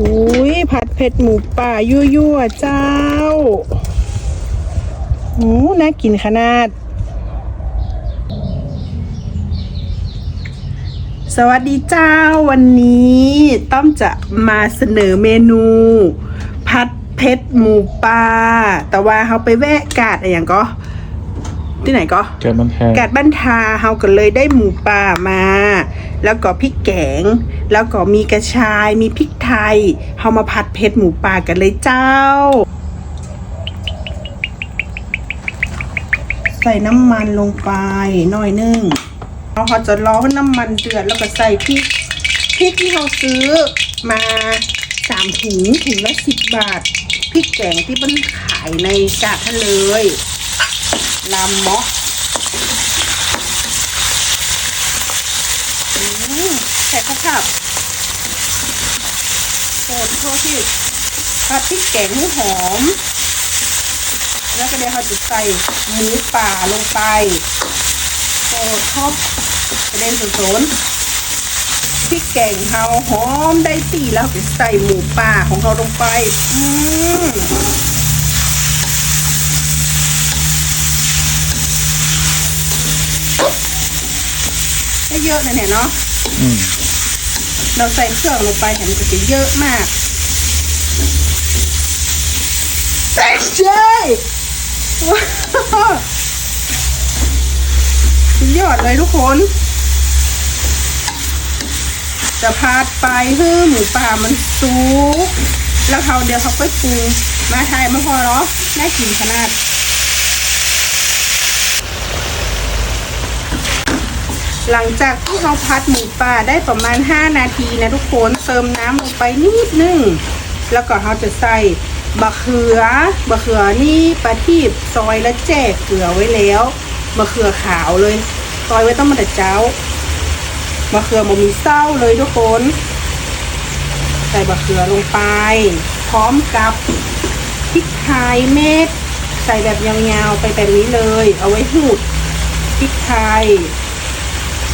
อุ้ยผัดเผ็ดหมูป่ายั่วๆเจ้าโอ้น่ากินขนาด สวัสดีเจ้าวันนี้ต้อมจะมาเสนอเมนู ผัดเผ็ดหมูป่าแต่ว่าเขาไปแวะกาดอะไรอย่างก็ที่ไหนก็เกิดมันแพงกาดบ้านทาเฮาก็เลยได้หมูป่ามา แล้วก็พริกแกง แล้วก็มีกระชาย มีพริกไทยเฮามาผัดเผ็ดหมูป่ากันเลยเจ้า ใส่น้ำมันลงไปหน่อยนึงเราจะรอให้น้ำมันเดือดแล้วก็ใส่พริกพริกที่เราซื้อมาสามถุงถุงละสิบบาทพริกแกงที่มันขายในกาทะเลยลำม็อม ใส่ข้าวผัดโปรดโทษที่ผัดพริกแกงให้หอม แล้วก็เดี๋ยวเราจะใส่หมูป่าลงไปโปรดทบกระเด็นสนพริกแกงเราหอมได้ตีแล้วก็ใส่หมูป่าของเราลงไป อืมได้เยอะนะเนี่ยเนาะอืม เราใส่เครื่องลงไปเห็นมันก็จะเยอะมากแต่เจ้ยว้าวสุดยอดเลยทุกคน จะพาดไปให้หมูป่ามันสุกแล้วเขาเดี๋ยวเขาก็ปรุงมาไทยไม่พอเนาะน่ากินขนาด หลังจากที่เราพัดหมูป่าได้ประมาณ 5 นาทีนะทุกคนเติมน้ำลงไปนิดนึงแล้วก็เราจะใส่บะเขือบะเขือนี่ปลาทีบซอยและแจกเกลือไว้แล้วบะเขือขาวเลย ซอยไว้ต้องมาแต่เจ้าบะเขือบ่มีเศร้าเลยทุกคน ใส่บะเขือลงไป พร้อมกับพริกไทยเม็ด ใส่แบบยาวๆไปแบบนี้เลย เอาไว้หูดพริกไทย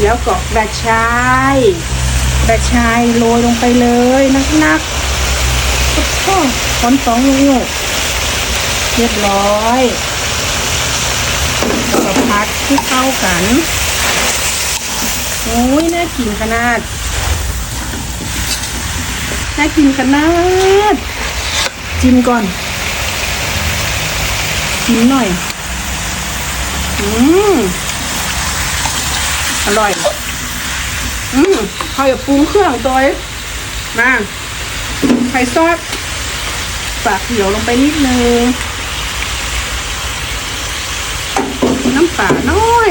แล้วก็กระชายกระชายโรยลงไปเลยนักๆโอ้โหคอนสองลูกเรียบร้อยก็พัดให้เข้ากันโอ้ยน่ากินขนาดน่ากินขนาดจิ้มก่อนจิ้มหน่อย อืม อร่อย อืมเขาอย่าปรุงเครื่องตัวเองมาไข่ซอสปากเขียวลงไปนิดนึง น้ำปลาน้อย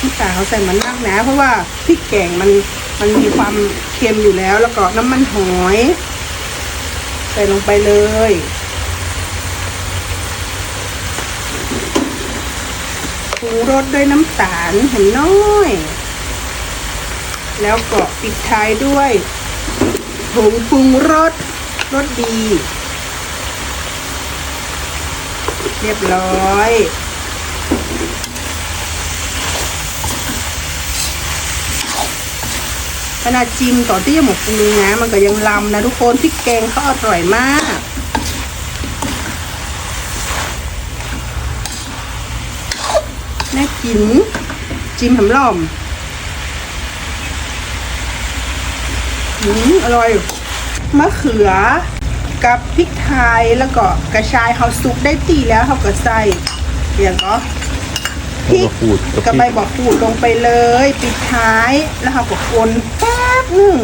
น้ำปลาเขาใส่มันมากนะเพราะว่าพริกแกงมันมันมีความเค็มอยู่แล้วแล้วก็น้ำมันหอย ใส่ลงไปเลย ปรุงรสด้วยน้ำตาลเห็นน้อย แล้วก็ปิดท้ายด้วยผงปรุงรสรสดี เรียบร้อยขนาดจิ้มต่อที่ยังหมกปรุงนะมันก็ยังลำนะทุกคนพริกแกงเขาอร่อยมาก น่า กิน จิ้มหำล่อมอืมอร่อย มะเขือ กับพริกไทยแล้วก็กระชายเขาซุกได้ตีแล้วเขาก็ใส่อย่างก็พริกขูดกับใบบอกขูดลงไปเลย ปิดท้ายแล้วเขาก็คนแป๊บหนึ่ง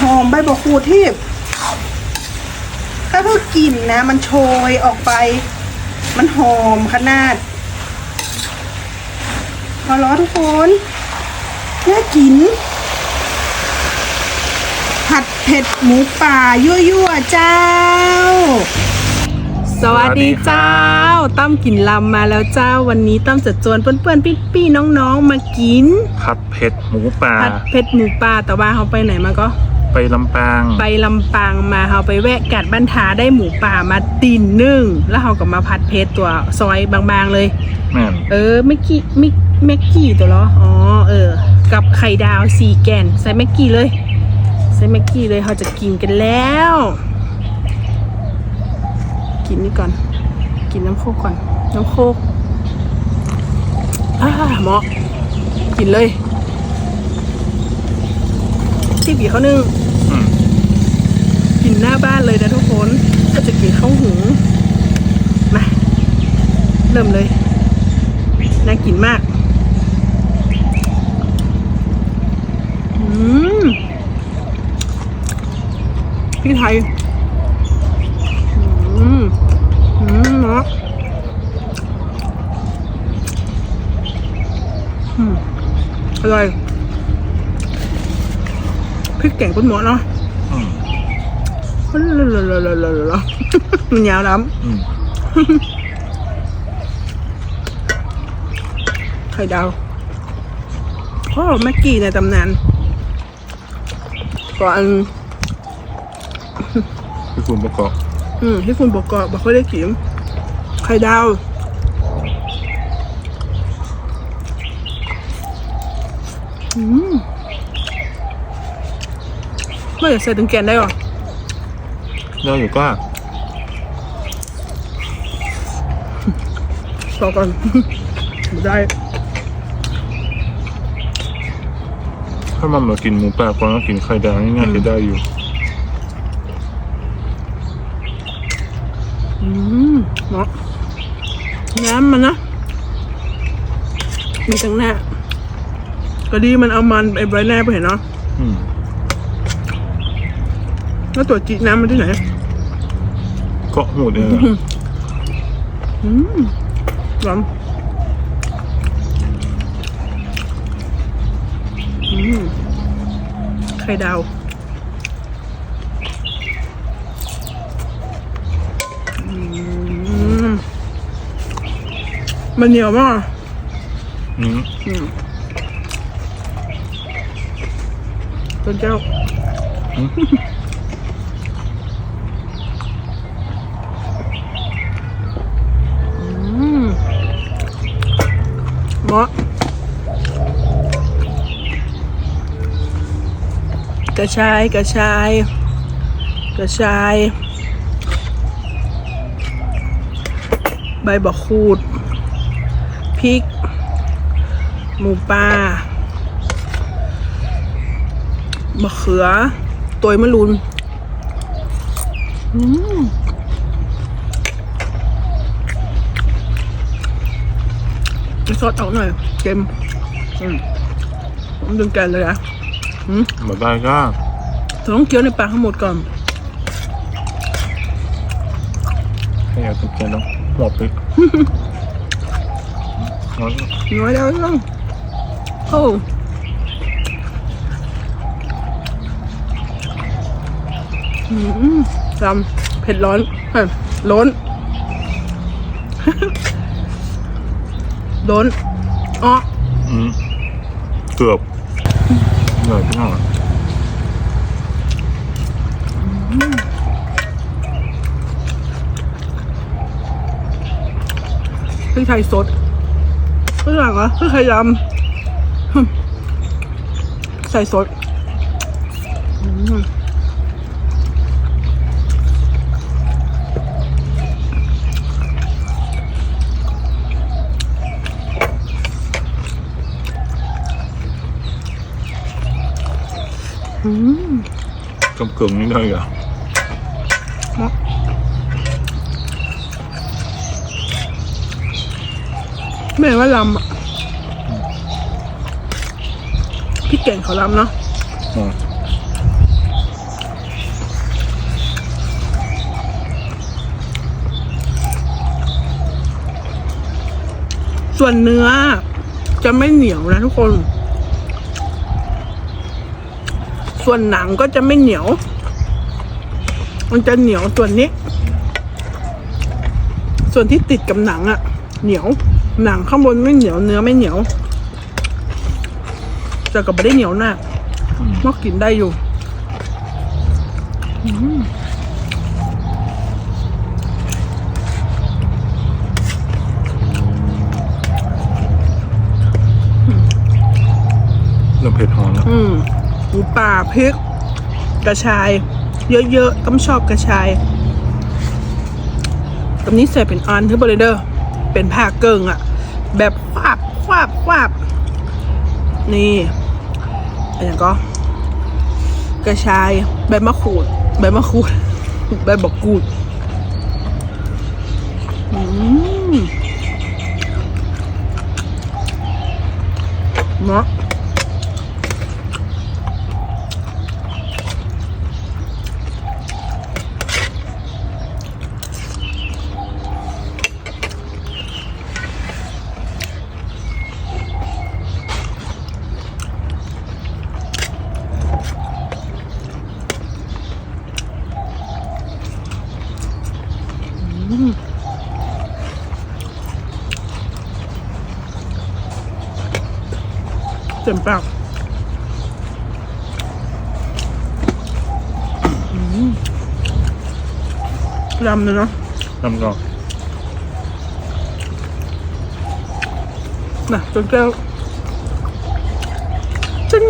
หอมใบบอกขูดที่ถ้าเพื่อกลิ่นนะ มันโชยออกไป มันหอมขนาด พอล้อทุกคนน่ากิน ผัดเผ็ดหมูป่า ยั่วๆเจ้า สวัสดีเจ้า ตั้มกินลำมาแล้วเจ้า วันนี้ตั้มจะชวนเพื่อนๆ พี่ๆน้องๆ มากิน ผัดเผ็ดหมูป่า ผัดเผ็ดหมูป่าแต่ว่าเขาไปไหนมาก็ไปลำปาง ไปลำปางมาเขาไปแวะกัดบ้านทาได้หมูป่ามาตีนหนึ่ง แล้วเขาก็มาผัดเผ็ดตัวซอยบางๆเลยแม่นเออไม่กี่ไม่ ไม่กี่ตัวเหรอ อ๋อ เออ กับไข่ดาวสีแกน ใส่แม็กกี้เลย ใส่แม็กกี้เลยเขาจะกินกันแล้ว กินนี่ก่อน กินน้ำโคกก่อน น้ำโคกอ่าเหมาะ กินเลยที่บีเขานึ่งอืมกินหน้าบ้านเลยนะทุกคนถ้าจะกินข้าวหุงมาเริ่มเลย น่ากินมาก อืม พี่ไทย อืม อืมเนาะอืมอร่อยพริกแกงก้นหมอเนาะอืมมันยาวล้อืมำไข่ดาวพ่อแม็กกี้ในตำนานก่อน พี่คุณประกอบอืมที่คุณบอกก็บอกเขาได้กินไข่ดาว อืมเมื่อจะใส่ถึงแกนได้หรอ เราอยู่ก็ต่อก่อนไม่ได้ ถ้ามันมากินหมูป่าก่อนก็กินไข่ดาวง่ายๆจะได้อยู่ อืมเนาะ น้ำมันนะ มีตั้งหน้าก็ดีมันเอามันไอ้ใบแน่ไปเห็นเนาะอืมแล้วตัวจีน้ำมันที่ไหนเกาะหูเนี่ยอืมร้อนอืมไข่ดาว อืม มันเหนียวมากอืมอืมต้นเจ้า อืมอืมเหมาะกระชายกระชาย กระชาย ใบบักคูด พริก หมูปลามะเขือตัวมะรุนอืมซอสออกหน่อยเค็มอืมผมดึงแกนเลยอะอืมมาได้ก็แต่ต้องเคี้ยวในปากให้หมดก่อนไม่อยากกินแล้วหัวพริกร้อ นน้อยแล้วต้องโอ้อืมจำเผ็ดร้อนเฮ้ยล้นล้นอ๋ออืมเกือบเหนื่อยพี่น้องอะพริกไทยสด พริกหลังเหรอพริกไทยดำหึใส่สดอืมอืมกำกึ่งนี่ได้เหรอไม่เห็นว่าลำอะพี่เก่งเขาลำเนาะอืมส่วนเนื้อ จะไม่เหนียวนะทุกคน ส่วนหนังก็จะไม่เหนียว มันจะเหนียวส่วนนี้ ส่วนที่ติดกับหนังอะเหนียว หนังข้างบนไม่เหนียวเนื้อไม่เหนียวแต่ก็ไม่ได้เหนียวหนักมอกกินได้อยู่อืมเริ่มเผ็ดหอมแล้วอืมหมูป่าพริก กระชาย เยอะๆต้มชอบกระชายตรงนี้ใส่เป็นอันเทอร์เบอร์เดอร์ เป็นผ้าเกิงอะ แบบควับควับควับนี่อันนี้ก็กระชายใบมะขูดใบมะขูดใบบกกูด อืมเนาะ เต็มปากอืมลำเลยเนาะน้ำก็น่ะจนแก้วจึ้ง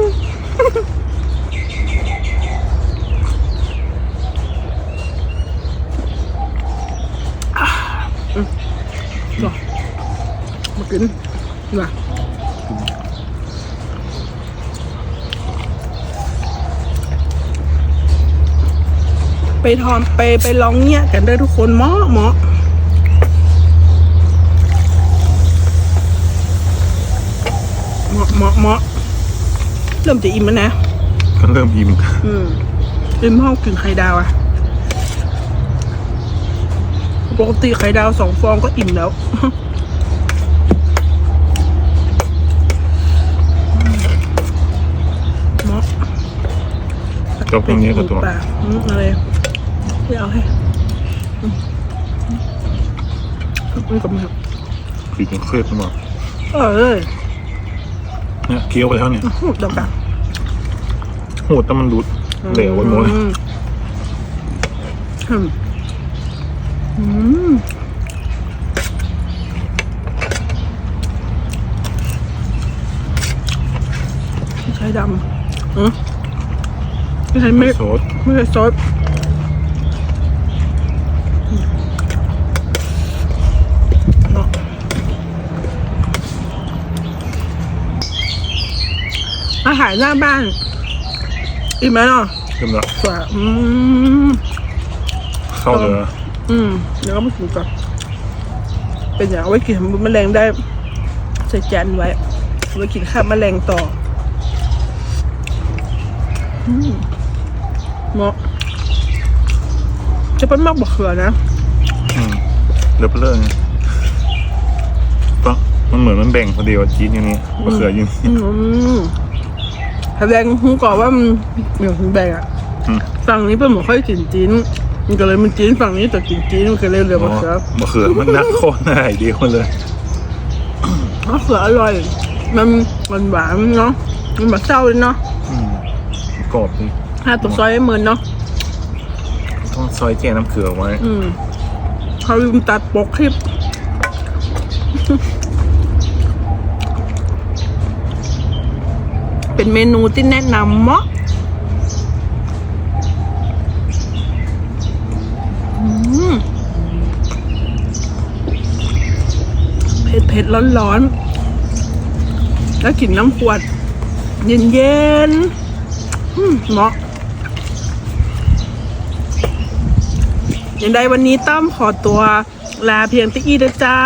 อะอืมมามากินมา ทอมไปไปลองเนี่ยกันได้ทุกคนเหมาะเหมาะเหมาะเหมาะเหมาะเริ่มจะอิ่มแล้วนะก็เริ่มอิ่มอืมอิ่มห้องกินไข่ดาวอะปกติไข่ดาวสองฟองก็อิ่มแล้วเหมาะจบตรงนี้ก็ตัวปลาอืมอะไร ไม่เอาให้อืมอืมกับมือปีกยังเครียดขึ้นมาเออเลยเนี่ยเคี้ยวไปแล้วเนี่ยหูดอกดักโหดแต่มันดูดเหลวไปหมดเลยอืมอืมอืมไม่ใช่ดำอืมไม่ใช่เม็ดโซดไม่ใช่ซอสเนาะ อาหารหน้าบ้านอิ่มไหมเนาะเริ่มละสวยอืมเข้าเลยนะอืมเดี๋ยวก็มากินก่อนเป็นอย่างเอาไว้กินแมลงได้ใส่จานไว้เอาไว้กินข้าวแมลงต่ออืมเหมาะจะเป็นมากบะเขือนะอืมเริ่มเลิกไงก็มันเหมือนมันแบ่งพอดีว่าจีนอย่างนี้มะเขืออยู่นี่อืม แสดงหูก่อนว่ามันเหมือนคุณแบงอะอืม ฝั่งนี้เป็นหมูค่อยกินจีนมันก็เลยมันจีนฝั่งนี้แต่กินจีนมันก็เลยเหลืออ๋บะเขืออมะเขือมันนักโคตรได้เดียวเลย มะเขืออร่อย มันหวานหวานๆเนาะมันแบบเศร้าเลยเนาะอืมกรอบนี่ถ้าตัวซอยให้เหมือนเนาะต้องซอยแก้น้ำเขือไว้อืมเขาลืมตัดปกคลิป เป็นเมนูที่แนะนำเมาะเผ็ดเผ็ดร้อนร้อนๆแล้วกลิ่นน้ำขวด เย็นเย็นๆเหมาะอย่างใดวันนี้ต้อมขอตัวลาเพียงที่อีเด้เจ้า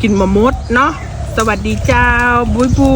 กินมะมดเนาะสวัสดีเจ้าบุยบู